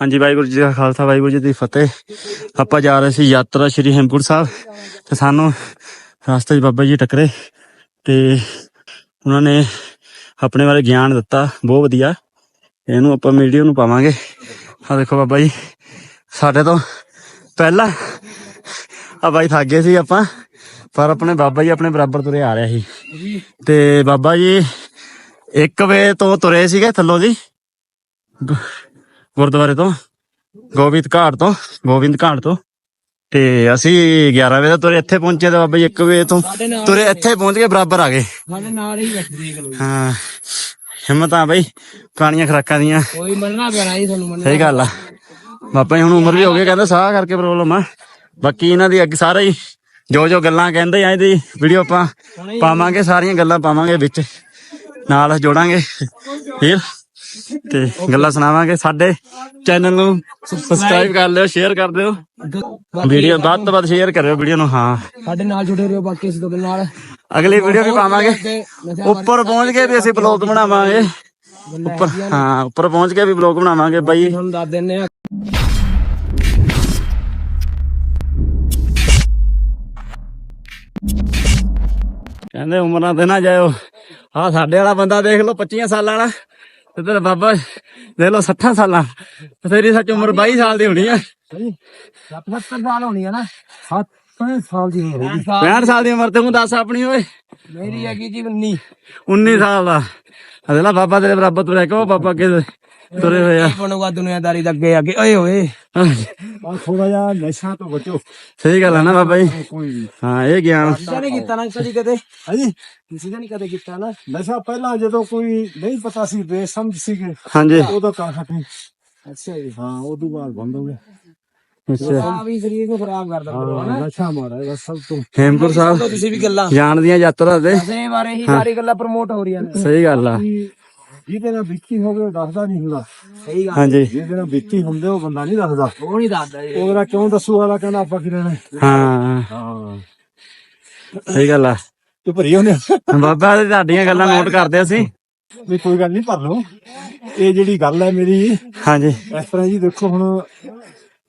ਹਾਂਜੀ, ਵਾਹਿਗੁਰੂ ਜੀ ਦਾ ਖਾਲਸਾ, ਵਾਹਿਗੁਰੂ ਜੀ ਦੀ ਫਤਿਹ। ਆਪਾਂ ਜਾ ਰਹੇ ਸੀ ਯਾਤਰਾ ਸ਼੍ਰੀ ਹੇਮਕੁੰਟ ਸਾਹਿਬ। ਤੇ ਸਾਨੂੰ ਰਸਤੇ 'ਚ ਬਾਬਾ ਜੀ ਟੱਕਰੇ ਤੇ ਉਹਨਾਂ ਨੇ ਆਪਣੇ ਬਾਰੇ ਗਿਆਨ ਦਿੱਤਾ। ਬਹੁਤ ਵਧੀਆ। ਇਹਨੂੰ ਆਪਾਂ ਵੀਡੀਓ ਨੂੰ ਪਾਵਾਂਗੇ। ਆ ਦੇਖੋ ਬਾਬਾ ਜੀ, ਸਾਡੇ ਤੋਂ ਪਹਿਲਾਂ ਆ ਬਾਈ ਥੱਕ ਗਏ ਸੀ ਆਪਾਂ, ਪਰ ਆਪਣੇ ਬਾਬਾ ਜੀ ਆਪਣੇ ਬਰਾਬਰ ਤੁਰੇ ਆ ਰਿਹਾ ਸੀ। ਤੇ ਬਾਬਾ ਜੀ 1 ਵਜੇ ਤੋਂ ਤੁਰੇ ਸੀਗੇ ਥੱਲੋਂ ਦੀ ਗੁਰਦੁਆਰੇ ਤੋਂ ਗੋਬਿੰਦ ਘਾਟ ਤੋਂ ਗੋਬਿੰਦ ਘਾਟ ਤੋਂ। ਤੇ ਅਸੀਂ 11 ਵਜੇ ਤੁਰੇ ਇੱਥੇ ਪਹੁੰਚੇ ਤੇ ਬਾਬਾ ਜੀ 1 ਵਜੇ ਤੋਂ ਤੁਰੇ ਇੱਥੇ ਪਹੁੰਚ ਕੇ ਬਰਾਬਰ ਆ ਗਏ। ਸਾਡੇ ਨਾਲ ਹੀ ਬੈਠੇ ਦੇਖ ਲਓ ਹਾਂ ਹਿੰਮਤ ਆ ਬਈ ਪੁਰਾਣੀਆਂ ਖਰਾਕਾਂ ਦੀਆਂ। ਕੋਈ ਮੰਨਣਾ ਪੈਣਾ ਜੀ ਤੁਹਾਨੂੰ ਸਹੀ ਗੱਲ ਆ। ਬਾਬਾ ਜੀ ਹੁਣ ਉਮਰ ਵੀ ਹੋ ਗਈ ਕਹਿੰਦਾ ਸਾਹ ਕਰਕੇ ਪ੍ਰੋਬਲਮ ਆ। ਬਾਕੀ ਇਹਨਾਂ ਦੀ ਅੱਗੇ ਸਾਰਾ ਹੀ ਜੋ ਜੋ ਗੱਲਾਂ ਕਹਿੰਦੇ ਆ ਇਹਦੀ ਵੀਡੀਓ ਆਪਾਂ ਪਾਵਾਂਗੇ ਸਾਰੀਆਂ ਗੱਲਾਂ ਪਾਵਾਂਗੇ ਵਿੱਚ। ਨਾਲ ਜੋੜਾਂਗੇ। ਫਿਰ ਤੇ ਗੱਲਾਂ ਸੁਣਾਵਾਂਗੇ ਸਾਡੇ ਚੈਨਲ ਨੂੰ। ਸਬਸਕ੍ਰਾਈਬ ਕਰ ਲਿਓ ਸ਼ੇਅਰ ਕਰ ਦਿਓ। ਵੀਡੀਓ ਵੱਧ ਤੋਂ ਵੱਧ ਸ਼ੇਅਰ ਕਰਿਓ ਵੀਡੀਓ ਨੂੰ ਹਾਂ। ਸਾਡੇ ਨਾਲ ਜੁੜੇ ਰਹੋ ਬਾਕੀ ਅਸੀਂ ਤੁਹਾਡੇ ਨਾਲ। ਅਗਲੀ ਵੀਡੀਓ ਵੀ ਪਾਵਾਂਗੇ। ਉੱਪਰ ਪਹੁੰਚ ਕੇ ਵੀ ਅਸੀਂ ਬਲੌਗ ਬਣਾਵਾਂਗੇ। ਉੱਪਰ ਹਾਂ ਉੱਪਰ ਪਹੁੰਚ ਕੇ ਵੀ ਬਲੌਗ ਬਣਾਵਾਂਗੇ ਬਾਈ। ਤੁਹਾਨੂੰ ਦੱਸ ਦਿੰਨੇ ਆ ਕਹਿੰਦੇ ਉਮਰਾਂ ਤੇ ਨਾ ਜਾਇਓ। ਆ ਸਾਡੇ ਵਾਲਾ ਬੰਦਾ ਦੇਖ ਲਓ 25 ਸਾਲਾਂ ਵਾਲਾ। ਤੇ ਤੇਰਾ ਬਾਬਾ ਦੇਖ ਲਓ 60 ਸਾਲਾਂ ਤੇ ਤੇਰੀ ਸੱਚ ਉਮਰ 22 ਸਾਲ ਦੀ ਹੋਣੀ ਆ। 70 ਸਾਲ ਹੋਣੀ ਹੈ ਨਾ। 7 ਸਾਲ ਦੀ ਹੋਣੀ। 65 ਸਾਲ ਦੀ ਉਮਰ ਤੇ ਤੂੰ ਦੱਸ ਆਪਣੀ ਓਏ। ਮੇਰੀ ਹੈਗੀ ਜੀ 19 19 ਸਾਲ ਦਾ। ਆ ਦੇਖ ਲਾ ਬਾਬਾ ਤੇਰੇ ਬਰਾਬਰ ਤੁਰਿਆ ਕੋ ਬਾਬਾ ਅੱਗੇ ਤੁਰੇ ਹੋਏ ਆ। ਬਣੂਗਾ ਦੁਨੀਆਦਾਰੀ ਦੇ ਅੱਗੇ ਅੱਗੇ। ਓਏ ਹੋਏ। ਥੋੜਾ ਜਿਹਾ ਨਸ਼ਾ ਤੋਂ ਬਚੋ। ਸਹੀ ਗੱਲ ਆ ਨਾ ਬਾਬਾ ਜੀ। ਕੋਈ ਵੀ ਹਾਂ ਇਹ ਗਿਆਨ। ਕਿਸੇ ਨੇ ਕੀਤਾ ਨਾ ਕਦੀ ਕਦੇ। ਹਾਂਜੀ ਕਿਸੇ ਨੇ ਨਹੀਂ ਕਦੇ ਕੀਤਾ ਨਾ। ਨਸ਼ਾ ਪਹਿਲਾਂ ਜਦੋਂ ਕੋਈ ਨਹੀਂ ਪਤਾ ਸੀ ਬੇਸਮਝ ਸੀਗੇ ਹਾਂਜੀ। ਉਦੋਂ ਕਰ ਸਕੇ ਅੱਛਾ ਜੀ। ਹਾਂ ਉਦੋਂ ਬਾਅਦ ਬੰਦ ਹੋ ਗਿਆ। ਅੱਛਾ। ਆ ਵੀ ਸਰੀਰ ਨੂੰ ਖਰਾਬ ਕਰਦਾ ਬਰੋ ਹਾਂ, ਨਸ਼ਾ ਮਾਰਾ ਇਹਦਾ ਸਭ ਤੋਂ। ਹੇਮਕੁੰਟ ਸਾਹਿਬ ਤੁਸੀਂ ਵੀ ਗੱਲਾਂ। ਜਾਣ ਦੀਆਂ ਯਾਤਰਾ ਤੇ। ਨਸ਼ੇ ਬਾਰੇ ਹੀ ਸਾਰੀ ਗੱਲਾਂ ਪ੍ਰਮੋਟ ਹੋ ਰਹੀਆਂ ਨੇ। ਸਹੀ ਗੱਲ ਆ। ਜਿਹਦੇ ਨਾਲ ਵਿੱਚੀ ਹੋਵੇ ਉਹ ਦੱਸਦਾ ਨਹੀਂ ਹੁੰਦਾ। ਸਹੀ ਗੱਲ ਹਾਂਜੀ। ਜਿਹਦੇ ਨਾਲ ਵਿੱਚੀ ਹੁੰਦੇ ਉਹ ਬੰਦਾ ਨਹੀਂ ਦੱਸਦਾ। ਉਹ ਨਹੀਂ ਦੱਸਦਾ ਜੀ ਉਹ ਅਗਲਾ ਕਿਉਂ ਦੱਸੂ ਵਾਲਾ ਕਹਿੰਦਾ ਆਪਾਂ ਕੀ ਲੈਣਾ ਹਾਂ। ਹਾਂ। ਸਹੀ ਗੱਲ ਆ। ਤੇ ਭਰੀ ਉਹਨੇ ਬਾਬਾ ਜੀ ਤੁਹਾਡੀਆਂ ਗੱਲਾਂ ਨੋਟ ਕਰਦੇ ਅਸੀਂ। ਵੀ ਕੋਈ ਗੱਲ ਨਹੀਂ ਭਰ ਲਓ। ਇਹ ਜਿਹੜੀ ਗੱਲ ਹੈ ਮੇਰੀ ਇਸ ਹਾਂਜੀ ਤਰ੍ਹਾਂ ਜੀ ਦੇਖੋ ਹੁਣ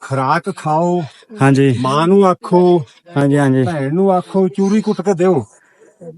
ਖਰਾਕ ਖਾਓ ਹਾਂਜੀ। ਮਾਂ ਨੂੰ ਆਖੋ ਹਾਂਜੀ ਹਾਂਜੀ। ਭੈਣ ਨੂੰ ਆਖੋ ਚੂਰੀ ਕੁੱਟ ਕੇ ਦਿਓ।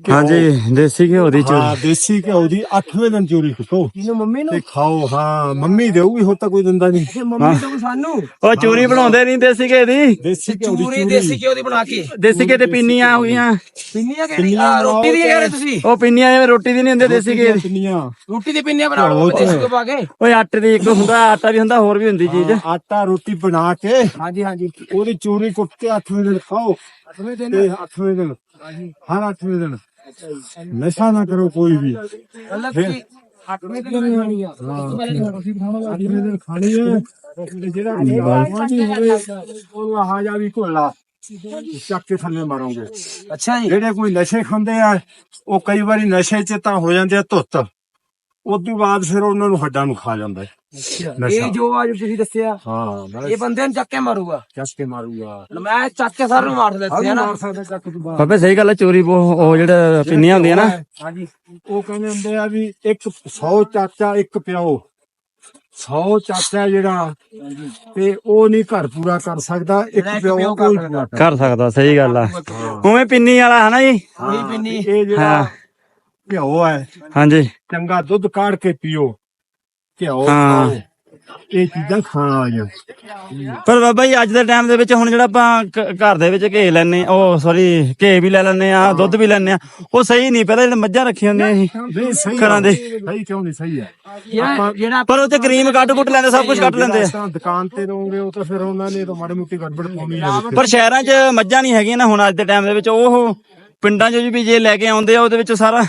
ਹਾਂਜੀ ਦੇਸੀ ਘਿਓ ਦੀ ਚੂਰੀ। ਹਾਂ ਦੇਸੀ ਘਿਓ ਦੀ 8ਵੇਂ ਦਿਨ ਚੂਰੀ ਕੁੱਟੋ ਇਹਨੂੰ ਮੰਮੀ ਨੂੰ? ਤੇ ਖਾਓ ਹਾਂ ਮੰਮੀ ਦੇਊਗੀ ਹੋਰ ਤਾਂ ਕੋਈ ਦਿੰਦਾ ਨਹੀਂ। ਇਹ ਮੰਮੀ ਤੋਂ ਸਾਨੂੰ? ਉਹ ਚੂਰੀ ਬਣਾਉਂਦੇ ਨਹੀਂ ਦੇਸੀ ਘਿਓ ਦੀ? ਦੇਸੀ ਘਿਓ ਦੀ ਚੂਰੀ ਦੇਸੀ ਘਿਓ ਦੀ ਬਣਾ ਕੇ। ਦੇਸੀ ਘਿਓ ਤੇ ਪਿੰਨੀਆਂ ਹੋ ਗਈਆਂ। ਪਿੰਨੀਆਂ ਕਿਹੜੀ? ਆ ਰੋਟੀ ਦੀ ਕਹਿ ਰਹੇ ਤੁਸੀਂ? ਉਹ ਪਿੰਨੀਆਂ ਜਿਵੇਂ ਰੋਟੀ ਦੀ ਨਹੀਂ ਹੁੰਦੀ ਦੇਸੀ ਘਿਓ ਦੀ। ਪਿੰਨੀਆਂ। ਰੋਟੀ ਦੀ ਪਿੰਨੀਆਂ ਬਣਾ ਲਓ ਦੇਸੀ ਘਿਓ ਪਾ ਕੇ। ਓਏ ਆਟੇ ਦੀ ਇੱਕ ਹੁੰਦਾ ਆਟਾ ਵੀ ਹੁੰਦਾ ਹੋਰ ਵੀ ਹੁੰਦੀ ਚੀਜ਼। ਆਟਾ ਰੋਟੀ ਬਣਾ ਕੇ ਹਾਂਜੀ ਹਾਂਜੀ। ਉਹਦੀ ਚੂਰੀ ਕੁੱਟ ਕੇ 8ਵੇਂ ਦਿਨ ਖਾਓ। ਅਸਵੇਂ ਦਿਨ? ਤੇ 8ਵੇਂ ਦਿਨ ਹਰ 8ਵੇਂ ਦਿਨ। ਨਸ਼ਾ ਨਾ ਕਰੋ ਕੋਈ ਵੀ। ਮਤਲਬ ਕਿ ਅੱਠਵੇਂ ਦਿਨ ਵੀ ਹੋਣੀ ਆ। ਅੱਠਵੇਂ ਦਿਨ ਖਾਣੀ ਹੈ ਤੇ ਜਿਹੜਾ ਨਹੀਂ ਹੋਵੇ ਉਹਨੂੰ ਆਹ ਜਾ ਵੀ ਘੋਲਾ ਚੱਕ ਕੇ ਥੱਲੇ ਮਾਰੋਗੇ। ਅੱਛਾ ਜੀ। ਜਿਹੜੇ ਕੋਈ ਨਸ਼ੇ ਖਾਂਦੇ ਆ ਉਹ ਕਈ ਵਾਰੀ ਨਸ਼ੇ 'ਚ ਤਾਂ ਹੋ ਜਾਂਦੇ ਆ ਧੁੱਤ। ਉਸ ਤੋਂ ਬਾਅਦ ਫਿਰ ਉਹਨਾਂ ਨੂੰ ਹੱਡਾਂ ਨੂੰ ਖਾ ਜਾਂਦਾ ਹੈ। ਇਹ ਜੋ ਅੱਜ ਤੁਸੀਂ ਦੱਸਿਆ ਹਾਂ ਇਹ ਬੰਦੇ ਨੂੰ ਚੱਕ ਕੇ ਮਾਰੂਗਾ? ਚੱਕ ਕੇ ਮਾਰੂਗਾ। ਮੈਂ ਚੱਕ ਕੇ ਸਾਰਿਆਂ ਨੂੰ ਮਾਰ ਦਿੱਤੇ ਨਾ ਮਾਰ ਸਕਦਾ ਚੱਕ ਤੋਂ ਬਾਅਦ। ਬਾਬੇ ਸਹੀ ਗੱਲ ਹੈ ਚੋਰੀ ਉਹ ਉਹ ਜਿਹੜਾ ਪਿੰਨੀਆਂ ਹੁੰਦੀਆਂ ਨਾ। ਹਾਂਜੀ। ਉਹ ਕਹਿੰਦੇ ਹੁੰਦੇ ਆ ਵੀ ਇੱਕ 100 ਚਾਚਾ ਇੱਕ ਪਿਓ। 100 ਚਾਚਾ ਜਿਹੜਾ ਤੇ ਉਹ ਨਹੀਂ ਘਰ ਪੂਰਾ ਕਰ ਸਕਦਾ ਇੱਕ ਪਿਓ ਕੋਈ ਪੂਰਾ ਕਰ ਕਰ ਸਕਦਾ ਸਹੀ ਗੱਲ ਆ। ਉਵੇਂ ਪਿੰਨੀ ਵਾਲਾ ਹਨਾ ਜੀ? ਉਹੀ ਪਿੰਨੀ। ਇਹ ਜਿਹੜਾ ਘਿਓ ਹੈ। ਹਾਂਜੀ। ਚੰਗਾ ਦੁੱਧ ਕਾੜ ਕੇ ਪੀਓ। ਘਿਓ ਹਾਂ। ਖਾਓ। ਇਹ ਚੀਜ਼ਾਂ ਖਾਣ ਵਾਲੀਆਂ। ਪਰ ਬਾਬਾ ਜੀ ਅੱਜ ਦੇ ਟਾਈਮ ਦੇ ਵਿੱਚ ਹੁਣ ਜਿਹੜਾ ਆਪਾਂ ਘ- ਘਰ ਦੇ ਵਿੱਚ ਘੇ ਲੈਨੇ ਉਹ ਸੌਰੀ ਘੇ ਵੀ ਲੈ ਲੈਨੇ ਆ ਦੁੱਧ ਵੀ ਲੈਨੇ ਆ ਉਹ ਸਹੀ ਨਹੀਂ ਪਹਿਲਾਂ ਜਿਹੜੇ ਮੱਝਾਂ ਰੱਖੀਆਂ ਹੁੰਦੀਆਂ ਸੀ ਨਹੀਂ ਸਹੀ ਘਰਾਂ ਦੇ। ਸਹੀ ਕਿਉਂ ਨਹੀਂ ਸਹੀ ਹੈ ਜਿਹੜਾ ਪਰ ਉਹ ਤੇ ਕਰੀਮ ਕੱਢ ਕੁੱਟ ਲੈਂਦੇ ਸਭ ਕੁਝ ਕੱਢ ਲੈਂਦੇ ਆ। ਤਾਂ ਦੁਕਾਨ ਤੇ ਰਹੋਗੇ ਉਹ ਤਾਂ ਫਿਰ ਉਹਨਾਂ ਨੇ ਤਾਂ ਮਾੜੀ ਮੋਟੀ ਗੜਬੜ ਪਾਉਣੀ ਹੈ ਵਿੱਚ। ਪਰ ਸ਼ਹਿਰਾਂ 'ਚ ਮੱਝਾਂ ਨਹੀਂ ਹੈਗੀਆਂ ਨਾ ਹੁਣ ਅੱਜ ਦੇ ਟਾਈਮ ਦੇ ਵਿੱਚ ਉਹ ਪਿੰਡਾਂ 'ਚ ਵੀ ਜੇ ਲੈ ਕੇ ਆਉਂਦੇ ਆ ਉਹਦੇ ਵਿੱਚ ਸਾਰਾ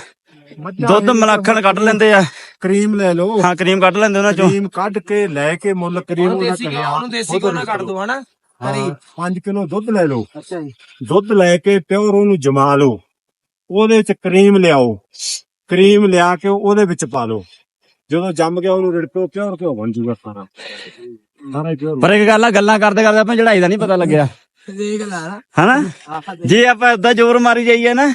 ਦੁੱਧ ਮਲਾਖਣ ਕੱਢ ਲੈਂਦੇ ਆ। ਕਰੀਮ ਲੈ ਲਓ। ਹਾਂ ਕਰੀਮ ਕੱਢ ਲੈਂਦੇ ਉਹਨਾਂ 'ਚੋਂ। ਕਰੀਮ ਕੱਢ ਕੇ ਲੈ ਕੇ ਮੁੱਲ ਕਰੀਮ ਉਹਨੂੰ ਦੇਸੀ ਘਿਓ ਉਹਨੂੰ ਦੇਸੀ ਘਿਓ ਨਾਲ ਕੱਢ ਦੋ ਹਨਾ? ਹਰੀ। 5 ਕਿਲੋ ਦੁੱਧ ਲੈ ਲਓ। ਅੱਛਾ ਜੀ। ਦੁੱਧ ਲੈ ਕੇ ਪਿਓਰ ਉਹਨੂੰ ਜਮਾ ਲਓ। ਉਹਦੇ ਵਿੱਚ ਕਰੀਮ ਲਿਆਓ। ਕਰੀਮ ਲਿਆ ਕੇ ਉਹਦੇ ਵਿੱਚ ਪਾ ਲਓ। ਜਦੋਂ ਜੰਮ ਗਿਆ ਉਹਨੂੰ ਰਿੜਕੋ ਪਿਓਰ ਘਿਓ ਬਣ ਜੂਗਾ ਸਾਰਾ। ਸਾਰਾ ਪਿਓਰ ਪਰ ਇੱਕ ਗੱਲ ਆ ਗੱਲਾਂ ਕਰਦੇ ਕਰਦੇ ਆਪਾਂ ਚੜਾਈ ਦਾ ਨਹੀਂ ਪਤਾ ਲੱਗਿਆ। ਦੇਖ ਲੈ। ਹਨਾ? ਜੇ ਆਪਾਂ ਏਦਾਂ ਜ਼ੋਰ ਮਾਰੀ ਜਾਈਏ ਨਾ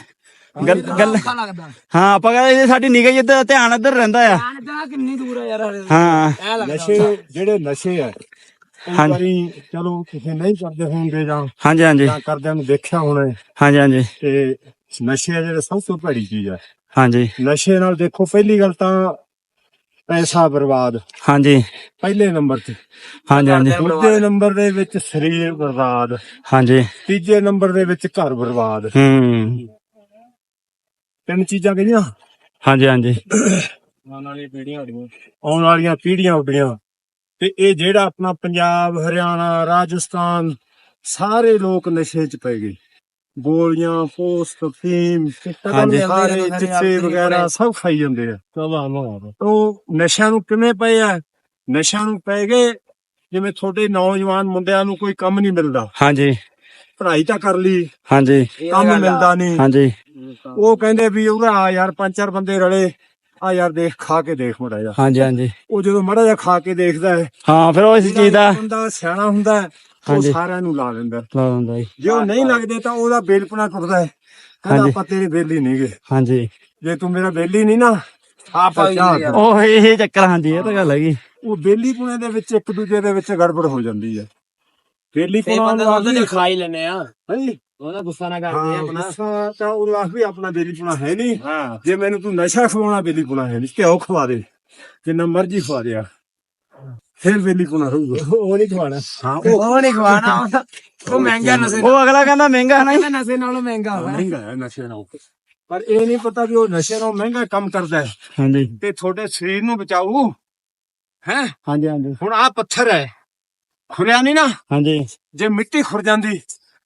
ਗੱਲ ਲੱਗਦਾ। ਹਾਂ ਆਪਾਂ ਕਹਿੰਦੇ ਇਹ ਸਾਡੀ ਨਿਗਾਹ ਇੱਧਰ ਧਿਆਨ ਇੱਧਰ ਰਹਿੰਦਾ ਆ। ਜਾਣ ਦਾ ਕਿੰਨੀ ਦੂਰ ਆ ਯਾਰ ਹਾਂ। ਐ ਲੱਗਦਾ ਨਸ਼ੇ ਜਿਹੜੇ ਨਸ਼ੇ ਆ ਹਾਂਜੀ। ਵਾਰੀ ਚਲੋ ਤੁਸੀਂ ਨਹੀਂ ਕਰਦੇ ਹੋਣਗੇ ਜਾਂ ਹਾਂਜੀ ਹਾਂਜੀ। ਜਾਂ ਕਰਦਿਆਂ ਨੂੰ ਦੇਖਿਆ ਹੋਣਾ ਹੈ। ਹਾਂਜੀ ਹਾਂਜੀ। ਤੇ ਨਸ਼ੇ ਆ ਜਿਹੜੇ ਸਭ ਤੋਂ ਭੈੜੀ ਚੀਜ਼ ਹੈ ਹਾਂਜੀ। ਨਸ਼ੇ ਨਾਲ ਦੇਖੋ ਪਹਿਲੀ ਗੱਲ ਤਾਂ ਪੈਸਾ ਬਰਬਾਦ। ਹਾਂਜੀ। ਪਹਿਲੇ ਨੰਬਰ ਤੇ। ਹਾਂਜੀ ਹਾਂਜੀ। ਦੂਜੇ ਨੰਬਰ ਦੇ ਵਿੱਚ ਸਰੀਰ ਬਰਬਾਦ। ਹਾਂਜੀ। ਤੀਜੇ ਨੰਬਰ ਦੇ ਵਿੱਚ ਘਰ ਬਰਬਾਦ। ਹੂੰ। ਤਿੰਨ ਚੀਜ਼ਾਂ ਕਿਹੜੀਆਂ ਹਾਂਜੀ ਹਾਂਜੀ। ਆਉਣ ਵਾਲੀਆਂ ਪੀੜ੍ਹੀਆਂ ਉੱਡੀਆਂ ਤੇ ਇਹ ਜਿਹੜਾ ਆਪਣਾ ਪੰਜਾਬ ਹਰਿਆਣਾ ਰਾਜਸਥਾਨ ਸਾਰੇ ਲੋਕ ਨਸ਼ੇ 'ਚ ਪੈ ਗਏ। ਗੋਲੀਆਂ ਪੋਸਟ ਫੀਮ ਹਾਂਜੀ। ਸਾਰੇ ਚਿੱਟੇ ਵਗੈਰਾ ਸਭ ਖਾਈ ਜਾਂਦੇ ਆ। ਉਹ ਨਸ਼ਿਆਂ ਨੂੰ ਕਿਵੇਂ ਪਏ ਆ? ਨਸ਼ਿਆਂ ਨੂੰ ਪੈ ਗਏ। ਜਿਵੇਂ ਤੁਹਾਡੇ ਨੌਜਵਾਨ ਮੁੰਡਿਆਂ ਨੂੰ ਕੋਈ ਕੰਮ ਨਹੀਂ ਮਿਲਦਾ। ਹਾਂਜੀ। ਪੜ੍ਹਾਈ ਤਾਂ ਕਰ ਲਈ। ਹਾਂਜੀ। ਕੰਮ ਮਿਲਦਾ ਨਹੀਂ। ਹਾਂਜੀ। ਉਹ ਕਹਿੰਦੇ ਵੀ ਉਹਦਾ ਆ ਯਾਰ ਪੰਜ ਚਾਰ ਬੰਦੇ ਰਲੇ। ਆ ਯਾਰ ਦੇਖ ਖਾ ਕੇ ਦੇਖ ਮੜਾ ਜਾ ਹਾਂਜੀ ਹਾਂਜੀ। ਉਹ ਜਦੋਂ ਮੜਾ ਜਾ ਖਾ ਕੇ ਦੇਖਦਾ ਹੈ ਹਾਂ ਫਿਰ ਉਹ ਇਸ ਚੀਜ਼ ਦਾ ਬੰਦਾ ਸਿਆਣਾ ਹੁੰਦਾ ਹੈ, ਉਹ। ਸਾਰਿਆਂ ਨੂੰ ਲਾ ਦਿੰਦਾ। ਲਾ ਦਿੰਦਾ ਜੀ। ਜੇ ਉਹ ਨਹੀਂ ਲੱਗਦੇ ਤਾਂ ਉਹਦਾ ਬੇਲਪਣਾ ਟੁੱਟਦਾ ਹੈ। ਕਹਿੰਦਾ। ਆਪਾਂ ਤੇਰੇ ਬੇਲੀ ਨਹੀਂਗੇ ਹਾਂਜੀ। ਜੇ ਤੂੰ ਮੇਰਾ ਬੇਲੀ ਨਹੀਂ ਨਾ ਆਪਾਂ ਉਹ ਇਹ ਚੱਕਰ ਹਾਂਜੀ ਇਹ ਤਾਂ ਗੱਲ ਹੈਗੀ। ਉਹ ਬੇਲੀ ਪੁਣੇ ਦੇ ਵਿੱਚ ਇੱਕ ਦੂਜੇ ਦੇ ਵਿੱਚ ਗੜਬੜ ਹੋ ਜਾਂਦੀ ਹੈ। ਬੇਲੀ ਪੁਣਾ ਨੂੰ ਆਖਦੀ ਖਾ ਹੀ ਲੈਨੇ ਆ ਹਾਂਜੀ। ਉਹਦਾ ਗੁੱਸਾ ਨਾ ਕਰਦੇ ਆਪਣਾ। ਗੁੱਸਾ ਤਾਂ ਉਹ ਆਖ ਵੀ ਆਪਣਾ ਬੇਲੀ ਪੁਣਾ ਹੈ ਨਹੀਂ। ਹਾਂ। ਜੇ ਮੈਨੂੰ ਤੂੰ ਨਸ਼ਾ ਖਵਾਉਣਾ ਬੇਲੀ ਪੁਣਾ ਹੈ ਨਹੀਂ। ਘਿਓ ਖਵਾ ਦੇ। ਜਿੰਨਾ ਮਰਜ਼ੀ ਖਵਾ ਦਿਆ ਫਿਰ ਬੇਲੀ ਪੁਣਾ ਰਹੂਗਾ ਉਹ ਨਹੀਂ ਖਵਾਣਾ ਹਾਂ ਉਹ ਨਹੀਂ ਖਵਾਣਾ ਉਹ ਮਹਿੰਗਾ ਨਸੇ ਉਹ ਅਗਲਾ ਕਹਿੰਦਾ ਮਹਿੰਗਾ ਨਹੀਂ। ਨਸੇ ਨਾਲੋਂ ਮਹਿੰਗਾ ਹੋਇਆ ਮਹਿੰਗਾ ਹੈ ਨਸ਼ੇ ਨਾਲ। ਪਰ ਇਹ ਨਹੀਂ ਪਤਾ ਵੀ ਉਹ ਨਸ਼ੇ ਨਾਲ ਮਹਿੰਗਾ ਕੰਮ ਕਰਦਾ ਹੈ। ਹਾਂਜੀ। ਤੇ ਤੁਹਾਡੇ ਸਰੀਰ ਨੂੰ ਬਚਾਊ। ਹੈ? ਹਾਂਜੀ ਹਾਂਜੀ। ਹੁਣ ਆ ਪੱਥਰ ਹੈ। ਖੁਰਿਆ ਨਹੀਂ ਨਾ? ਹਾਂਜੀ। ਜੇ ਮਿੱਟੀ ਖੁਰ ਜਾਂਦੀ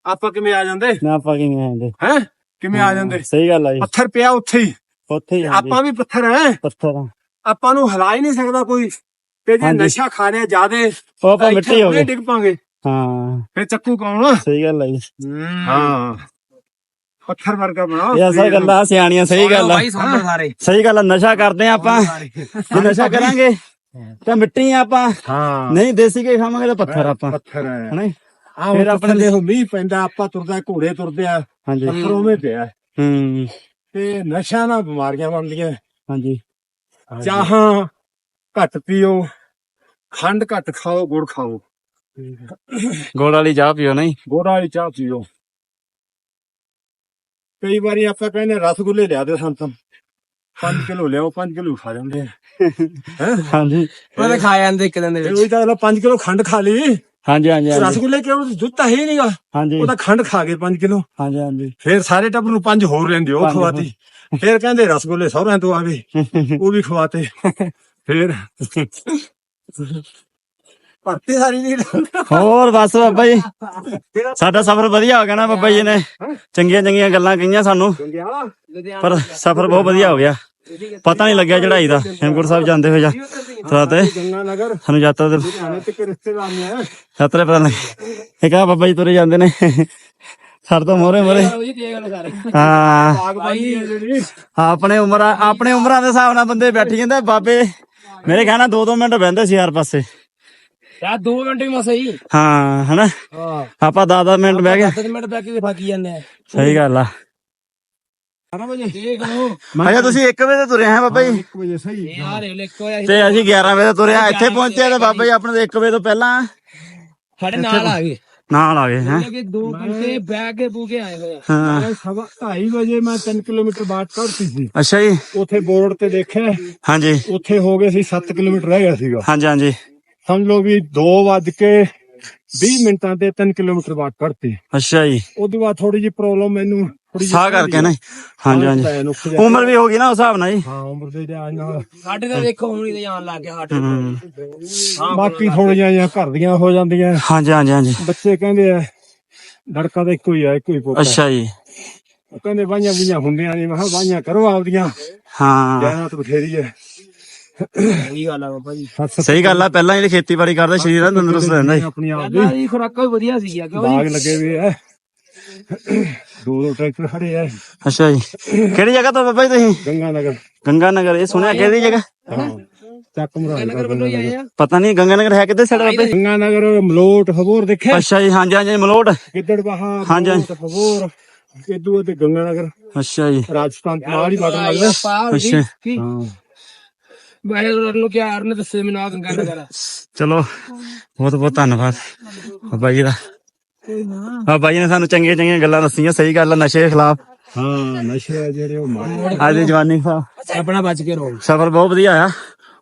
ਆਪਾਂ ਕਿਵੇਂ ਆ ਜਾਂਦੇ? ਨਾ ਆਪਾਂ ਕਿਵੇਂ ਆਂਦੇ ਹੈ? ਕਿਵੇਂ ਆ ਜਾਂਦੇ? ਸਹੀ ਗੱਲ ਆ ਜੀ। ਪੱਥਰ ਪਿਆ ਉੱਥੇ ਹੀ। ਉੱਥੇ ਹੀ ਹਾਂਜੀ ਆਪਾਂ ਵੀ ਪੱਥਰ ਹੈ? ਪੱਥਰ ਆ। ਆਪਾਂ ਨੂੰ ਹਿਲਾ ਹੀ ਨਹੀਂ ਸਕਦਾ ਕੋਈ। ਤੇ ਜੇ ਹਾਂਜੀ। ਨਸ਼ਾ ਖਾ ਲਿਆ ਜਿਆਦੇ ਉਹ ਆਪਾਂ ਮਿੱਟੀ ਹੋ ਗਏ। ਡਿੱਗ ਪਾਂਗੇ। ਹਾਂ। ਫਿਰ ਚੱਕੂ ਕੌਣ ਸਹੀ ਗੱਲ ਆ ਜੀ। ਹਾਂ। ਪੱਥਰ ਵਰਗਾ ਬਣਾਓ ਇਹ ਅਸਲ ਗੱਲਾਂ ਸਿਆਣੀਆਂ ਸਹੀ ਗੱਲ ਆ। ਭਾਈ ਸੁਣ ਸਾਰੇ। ਸਹੀ ਗੱਲ ਆ ਨਸ਼ਾ ਕਰਦੇ ਆ ਆਪਾਂ। ਜੇ ਨਸ਼ਾ ਕਰਾਂਗੇ ਤਾਂ ਮਿੱਟੀ ਆ ਆਪਾਂ ਹਾਂ। ਨਹੀਂ ਦੇਸੀ ਕੇ ਖਾਵਾਂਗੇ ਤਾਂ ਪੱਥਰ ਆਪਾਂ ਪੱਥਰ ਹੈ। ਹਨਾ? ਆ ਫਿਰ ਆਪਣੇ ਦੇਖੋ ਮੀਂਹ ਪੈਂਦਾ ਆਪਾਂ ਤੁਰਦਾ ਘੋੜੇ ਤੁਰਦੇ ਆ ਹਾਂਜੀ। ਪੱਥਰ ਉਵੇਂ ਪਿਆ ਹੂੰ। ਤੇ ਨਸ਼ਾ ਨਾਲ ਬਿਮਾਰੀਆਂ ਬਣਦੀਆਂ ਹਾਂਜੀ। ਚਾਹਾਂ ਘੱਟ ਪੀਓ ਖੰਡ ਘੱਟ ਖਾਓ ਗੁੜ ਖਾਓ। ਗੋੜ ਵਾਲੀ ਚਾਹ ਪੀਓ ਨਹੀਂ? ਗੁੜ ਵਾਲੀ ਚਾਹ ਪੀਓ। ਕਈ ਵਾਰੀ ਆਪਾਂ ਕਹਿੰਦੇ ਰਸਗੁੱਲੇ ਲਿਆ ਦੇ ਤਾਂ। 5 ਕਿਲੋ ਲਿਆਓ 5 ਕਿਲੋ ਖਾ ਜਾਂਦੇ ਹੈਂ? ਹਾਂਜੀ। ਉਹਨੇ ਖਾ ਜਾਂਦੇ ਇੱਕ ਦਿਨ ਦੇ ਤੇ ਵਿੱਚ। ਉਹੀ ਤਾਂ 5 ਕਿਲੋ ਖੰਡ ਖਾ ਲਈ। ਹਾਂਜੀ ਹਾਂਜੀ ਹਾਂਜੀ। ਰਸਗੁੱਲੇ ਕਿਉਂ? ਦੁੱਧ ਤਾਂ ਹੈ ਨਹੀਂਗਾ। ਹਾਂਜੀ। ਉਹ ਤਾਂ ਖੰਡ ਖਾ ਗਏ 5 ਕਿਲੋ। ਹਾਂਜੀ ਹਾਂਜੀ। ਫਿਰ ਸਾਰੇ ਟੱਬਰ ਨੂੰ ਪੰਜ ਹੋਰ ਲੈਂਦੇ ਉਹ ਪੰਜ ਖਵਾਤੀ। ਫਿਰ ਕਹਿੰਦੇ ਰਸਗੁੱਲੇ ਸਹੁਰਿਆਂ ਤੋਂ ਆਵੇ ਉਹ ਵੀ ਖਵਾਤੇ। ਫਿਰ ਭਰਤੀ ਸਾਰੀ ਨਹੀਂ ਹੋਰ ਬਸ ਬਾਬਾ ਜੀ। ਸਾਡਾ ਸਫ਼ਰ ਵਧੀਆ ਹੋ ਗਿਆ ਨਾ ਬਾਬਾ ਜੀ ਨੇ। ਚੰਗੀਆਂ ਚੰਗੀਆਂ ਗੱਲਾਂ ਕਹੀਆਂ ਸਾਨੂੰ। ਪਰ ਸਫ਼ਰ ਬਹੁਤ ਵਧੀਆ ਹੋ ਗਿਆ। ਪਤਾ ਨਹੀਂ ਲੱਗਿਆ ਚੜਾਈ ਦਾ। ਹੇਮਕੁੰਟ ਸਾਹਿਬ ਜਾਂਦੇ ਹੋਏ ਜਾਂ। ਗੰਗਾ ਨਗਰ। ਸਾਨੂੰ ਯਾਤਰਾ ਦੇ ਯਾਤਰਾ ਪਤਾ ਨਹੀਂ ਇਹ ਕਹਾ ਬਾਬਾ ਜੀ ਤੁਰੇ ਜਾਂਦੇ ਨੇ। ਸਰ ਤੋਂ ਮੋਰੇ ਮੋਰੇ ਹਾਂ। ਆਪਣੇ ਉਮਰਾਂ ਆਪਣੇ ਉਮਰਾਂ ਦੇ ਹਿਸਾਬ ਨਾਲ ਬੰਦੇ ਬੈਠੀ ਜਾਂਦੇ ਬਾਬੇ ਮੇਰੇ ਖਿਆਲ ਨਾਲ 2-2 ਮਿੰਟ ਬਹਿੰਦੇ ਸੀ ਹਰ ਪਾਸੇ। ਯਾ 2 ਮਿੰਟ ਵੀ ਮਸਾ ਹੀ ਹਾਂ ਹਨਾ? ਹਾਂ। ਆਪਾਂ 10-10 ਮਿੰਟ ਬਹਿ ਗਏ। 10 ਮਿੰਟ ਬੈ ਕੇ ਫਾਕੀ ਜਾਂਦੇ ਆ। ਸਹੀ ਗੱਲ ਆ। 12 ਵਜੇ। ਦੇਖ ਲਓ। ਅੱਛਾ ਤੁਸੀਂ 1 ਵਜੇ ਤੁਰੇ ਹੈ ਬਾਬਾ ਜੀ? 1 ਵਜੇ ਸਹੀ। ਯਾਰ ਇਹ ਲਿਖੋ ਆ ਤੇ ਅਸੀਂ 11 ਵਜੇ ਤੁਰੇ ਆ ਇੱਥੇ ਪਹੁੰਚੇ ਤੇ ਬਾਬਾ ਜੀ ਆਪਣੇ ਤੋਂ 1 ਵਜੇ ਤੋਂ ਪਹਿਲਾਂ। ਸਾਡੇ ਨਾਲ ਆ ਗਏ। ਨਾਲ ਆ ਗਏ ਹੈ? ਕਿ 2 ਘੰਟੇ ਬੈ ਕੇ ਬੂਕੇ ਆਏ ਹੋਏ ਆ। ਹਾਂ। ਸਵਾ 2:30 ਵਜੇ ਮੈਂ 3 ਕਿਲੋਮੀਟਰ ਬਾਅਦ ਕੱਢਤੀ ਸੀ। ਅੱਛਾ ਜੀ। ਉਥੇ ਬੋਰਡ ਤੇ ਦੇਖਿਆ। ਹਾਂਜੀ। ਉਥੇ ਹੋ ਗਏ ਸੀ 7 ਕਿਲੋਮੀਟਰ ਰਹਿ ਗਿਆ ਸੀਗਾ। ਹਾਂਜੀ ਹਾਂਜੀ। ਸਮਝ ਲਓ ਵੀ 2 ਵੱਜ ਕੇ 20 ਮਿੰਟਾਂ ਤੇ 3 ਕਿਲੋਮੀਟਰ ਬਾਅਦ ਕੱਢਤੀ। ਅੱਛਾ ਜੀ। ਉਹਦੇ ਬਾਅਦ ਥੋੜੀ ਜਿਹੀ ਪ੍ਰੋਬਲਮ ਮੈਨੂੰ ਥੋੜੀ ਸਾਹ ਕਰਕੇ ਨਾ ਹਾਂਜੀ ਹਾਂਜੀ। ਉਮਰ ਵੀ ਹੋ ਗਈ ਨਾ ਉਸ ਹਿਸਾਬ ਨਾਲ ਜੀ। ਹਾਂ ਉਮਰ ਦੇ ਲਿਹਾਜ਼ ਨਾਲ। ਸਾਡੇ ਤਾਂ ਦੇਖੋ ਹੁਣ ਹੀ ਤੇ ਜਾਣ ਲੱਗ ਗਿਆ ਸਾਡੇ ਹੂੰ। ਬਾਕੀ ਥੋੜੀਆਂ ਜਿਹੀਆਂ ਘਰ ਦੀਆਂ ਹੋ ਜਾਂਦੀਆਂ। ਹਾਂਜੀ ਹਾਂਜੀ ਹਾਂਜੀ। ਬੱਚੇ ਕਹਿੰਦੇ ਆ ਲੜਕਾ ਤਾਂ ਇੱਕੋ ਹੀ ਆ ਇੱਕੋ ਹੀ ਪੁੱਤ ਅੱਛਾ ਜੀ। ਉਹ ਕਹਿੰਦੇ ਬਾਈਆਂ ਬੁਈਆਂ ਹੁੰਦੀਆਂ ਨਹੀਂ ਮੈਂ ਕਿਹਾ ਬਾਈਆਂ ਕਰੋ ਆਪਦੀਆਂ। ਹਾਂ। ਜਾਨਾ ਤਾਂ ਬਥੇਰੀ ਹੈ ਸਹੀ ਗੱਲ ਆ ਬਾਬਾ ਜੀ। ਸਹੀ ਗੱਲ ਆ ਪਹਿਲਾਂ ਜਿਹੜੇ ਖੇਤੀਬਾੜੀ ਕਰਦੇ ਸਰੀਰ ਨਾਲ ਤੰਦਰੁਸਤ ਰਹਿੰਦਾ ਜੀ ਆਪਣੀ ਆਪ ਦੀ ਖੁਰਾਕਾਂ ਵੀ ਵਧੀਆ ਸੀਗੀਆਂ ਕਿਉਂ ਬਾਗ ਜੀ ਲੱਗੇ ਹੋਏ ਆ। ਦੋ ਦੋ ਟਰੈਕਟਰ ਖੜੇ ਆ। ਅੱਛਾ ਜੀ। ਕਿਹੜੀ ਜਗ੍ਹਾ ਤੋਂ ਬਾਬਾ ਜੀ ਤੁਸੀਂ? ਗੰਗਾ ਨਗਰ ਗੰਗਾ ਨਗਰ ਇਹ ਸੁਣਿਆ ਕਿਹੜੀ ਜਗ੍ਹਾ? ਹਾਂ ਚੱਕ ਮਰਾ ਨਗਰ ਵੱਲੋਂ ਹੀ ਆਏ ਆ। ਪਤਾ ਨਹੀਂ ਗੰਗਾ ਨਗਰ ਹੈ ਕਿੱਥੇ ਸਾਡਾ ਬਾਬਾ ਜੀ? ਗੰਗਾ ਨਗਰ ਮਲੋਟ ਹਬੋਰ ਦੇਖਿਆ? ਅੱਛਾ ਜੀ ਹਾਂਜੀ ਹਾਂਜੀ ਮਲੋਟ। ਗਿੱਦੜ ਬਾਹਾ ਹਾਂਜੀ। ਮਲੋਟ ਹਬੋਰ ਇਦੂ ਤੇ ਗੰਗਾ ਨਗਰ ਅੱਛਾ ਜੀ। ਰਾਜਸਥਾਨ ਤੋਂ ਨਾਲ ਹੀ ਬਾਟਾ ਲੱਗਦਾ। ਜੀ ਅੱਛਾ। ਹਾਂ। ਬਾਹਰ ਨੂੰ ਕਿਹਾ ਅਰਨ ਦੱਸੇ ਮੈਨੂੰ ਆ ਗੰਗਾ ਨਗਰ। ਚਲੋ ਬਹੁਤ ਬਹੁਤ ਧੰਨਵਾਦ। ਬਾਬਾ ਜੀ ਦਾ। ਬਾਬਾ ਜੀ ਨੇ ਸਾਨੂੰ ਚੰਗੀਆਂ ਚੰਗੀਆਂ ਗੱਲਾਂ ਦੱਸੀਆਂ ਸਹੀ ਗੱਲ ਆ ਨਸ਼ੇ ਖਿਲਾਫ। ਹਾਂ ਨਸ਼ੇ ਜਿਹੜੇ ਉਹ ਮਾੜੇ ਅੱਜ ਦੀ ਜਵਾਨੀ ਦਾ ਆਪਣਾ ਬਚ ਕੇ ਰਹੋ। ਸਫ਼ਰ ਬਹੁਤ ਵਧੀਆ ਆ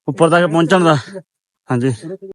ਉੱਪਰ ਤੱਕ ਪਹੁੰਚਣ ਦਾ। ਹਾਂਜੀ।